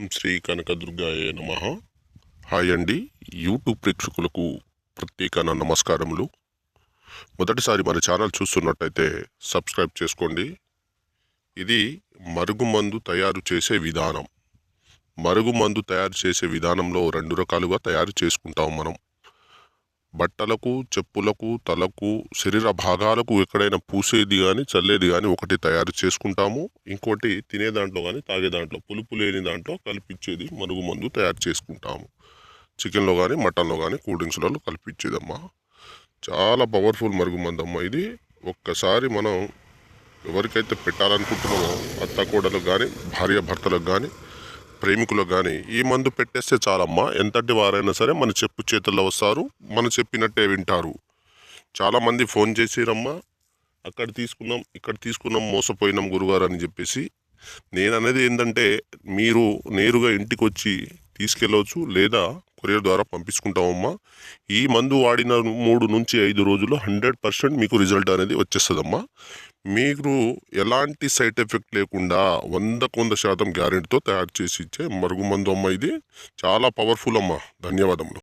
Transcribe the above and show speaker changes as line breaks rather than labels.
ఓం శ్రీ కనకదుర్గాయ నమ. హాయ్ అండి. యూట్యూబ్ ప్రేక్షకులకు ప్రత్యేక నా నమస్కారములు. మొదటిసారి మన ఛానల్ చూస్తున్నట్టయితే సబ్స్క్రైబ్ చేసుకోండి. ఇది మరుగుమందు తయారు చేసే విధానం. మరుగుమందు తయారు చేసే విధానంలో రెండు రకాలుగా తయారు చేసుకుంటాం మనం. బట్టలకు చెప్పులకు తలకు శరీర భాగాలకు ఎక్కడైనా పూసేది కానీ చల్లేది కానీ ఒకటి తయారు చేసుకుంటాము. ఇంకోటి తినే దాంట్లో కానీ తాగే దాంట్లో పులుపు లేని దాంట్లో కలిపించేది మరుగు మందు తయారు చేసుకుంటాము. చికెన్లో కానీ మటన్లో కానీ కూల్ డ్రింక్స్లలో కలిపించేదమ్మా. చాలా పవర్ఫుల్ మరుగు మందు ఇది. ఒక్కసారి మనం ఎవరికైతే పెట్టాలనుకుంటున్నామో అత్త కోడలకు కానీ భార్య భర్తలకు కానీ ప్రేమికులకు కానీ ఈ మందు పెట్టేస్తే చాలమ్మా. ఎంతటి వారైనా సరే మన చెప్పు చేతుల్లో వస్తారు. మనం చెప్పినట్టే వింటారు. చాలామంది ఫోన్ చేసిరమ్మా. అక్కడ తీసుకున్నాం ఇక్కడ తీసుకున్నాం మోసపోయినాం గురుగారు అని చెప్పేసి. నేను అనేది ఏంటంటే మీరు నేరుగా ఇంటికి వచ్చి తీసుకెళ్ళవచ్చు లేదా కొరియర్ ద్వారా పంపించుకుంటామమ్మా. ఈ మందు వాడిన మూడు నుంచి ఐదు రోజుల్లో హండ్రెడ్ పర్సెంట్ మీకు రిజల్ట్ అనేది వచ్చేస్తుందమ్మా. మీరు ఎలాంటి సైడ్ ఎఫెక్ట్ లేకుండా వందకు వంద శాతం గ్యారెంటీతో తయారు చేసి ఇచ్చే మరుగుమందు అమ్మ ఇది. చాలా పవర్ఫుల్ అమ్మా. ధన్యవాదములు.